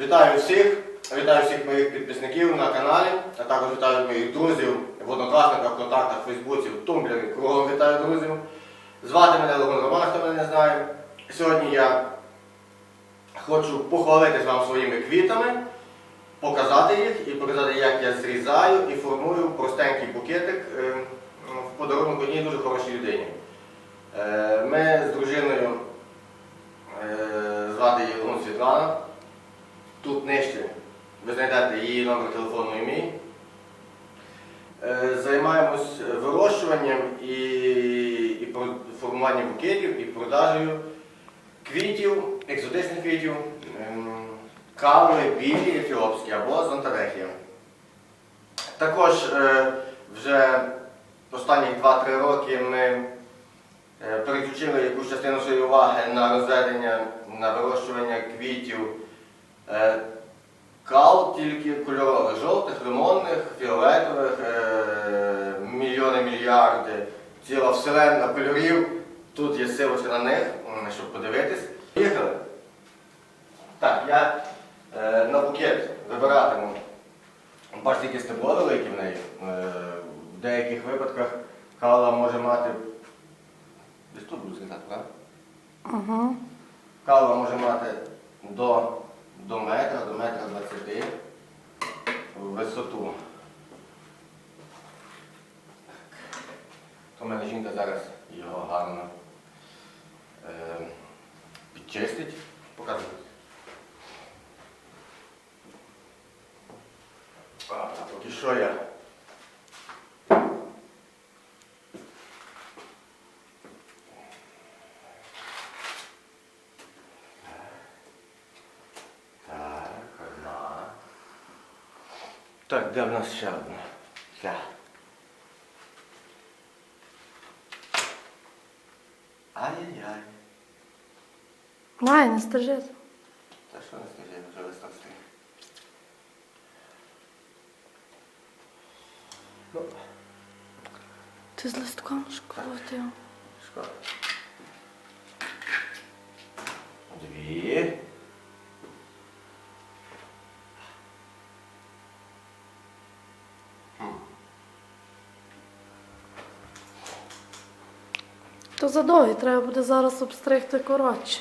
Вітаю всіх, вітаю всіх моїх підписників на каналі, а також вітаю моїх друзів в однокласниках, контактах, Фейсбуці, в Тумблері. Кругом вітаю друзів. Звати мене Легон Роман, хто мене не знає. Сьогодні я хочу похвалитись вам своїми квітами, показати їх і показати, як я зрізаю і формую простенький букетик е, в подарунок одній дуже хорошій людині. Е, Ми з дружиною е, звати її Світлана. Тут нижче ви знайдете її номер телефону і мій. Е, Займаємось вирощуванням і, і формуванням букетів і продажею квітів, екзотичних квітів, ем, кави, білі, ефіопські або зонтарехія. Також е, вже останні 2-3 роки ми е, переключили якусь частину своєї уваги на розведення, на вирощування квітів. Е, Кал тільки кольорових, жовтих, лимонних, фіолетових, е, мільйони, мільярди, ціла вселенна кольорів. Тут є силочка на них, щоб подивитись. Поїхали. Так, я е, на букет вибиратиму. Бачите, яке стебло велике в неї. В деяких випадках кала може мати. Десь тут буду сказати, правда? Угу. Кава може мати до, до метра, до метра 20 в висоту. То мене жінка зараз його гарно е, підчистить. Покажу. А поки що я. Так, одна. Так, де в нас ще одна? Ця. Ай-яй-яй. Май, не стежи. Та що не скажи, вже листок стоїть. Ну, Ти з листком шкрутив. шкода. Дві. То задовгі, треба буде зараз обстригти коротше.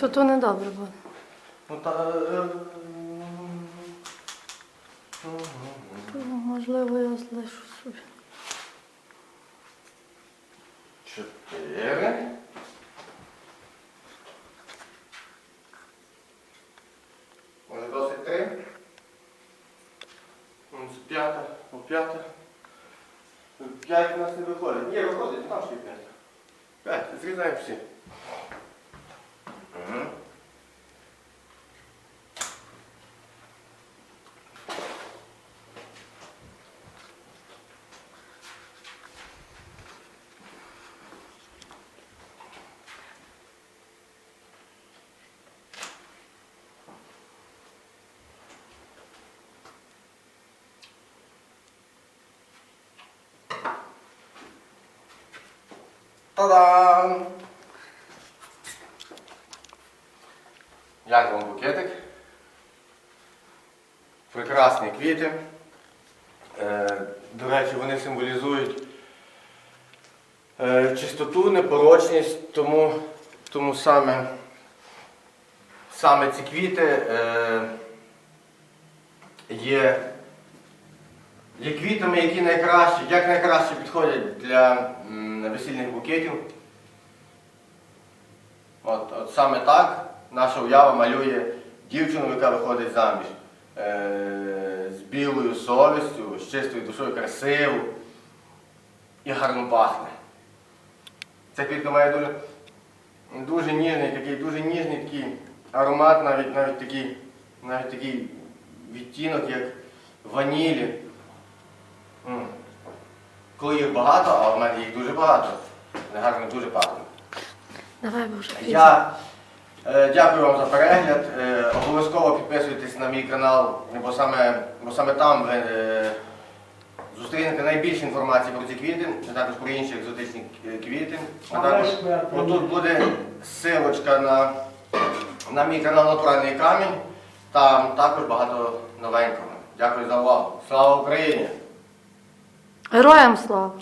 То? То не добре буде. Ну та. е, можливо, я залишу п'ята, о п'ята. П'ять у нас не виходить. Ні, виходить, там ще є п'ять. П'ять, зрізаємо всі. Та-дам! Як вам букетик? Прекрасні квіти. Е, до речі, вони символізують е, чистоту, непорочність, тому, тому саме, саме ці квіти е, є, є квітами, які найкраще, як найкраще підходять для весільних букетів. От, от саме так наша уява малює дівчину, яка виходить заміж. Е, з білою совістю, з чистою душою, красиву і гарно пахне. Ця квітка має дуже, дуже ніжний, такий, дуже ніжний такий аромат, навіть, навіть, такий, навіть такий відтінок, як ванілі. М. Коли їх багато, а в мене їх дуже багато, вони гарно дуже пахнуть. Давай, бо вже пізно. Я е, дякую вам за перегляд. Е, обов'язково підписуйтесь на мій мій канал, бо саме, бо саме там ви е, зустрінете найбільше інформації про ці квіти, а також про інші екзотичні е, квіти. А також отут буде силочка на, на мій канал Натуральний камінь. Там також багато новенького. Дякую за увагу. Слава Україні! Героям слава!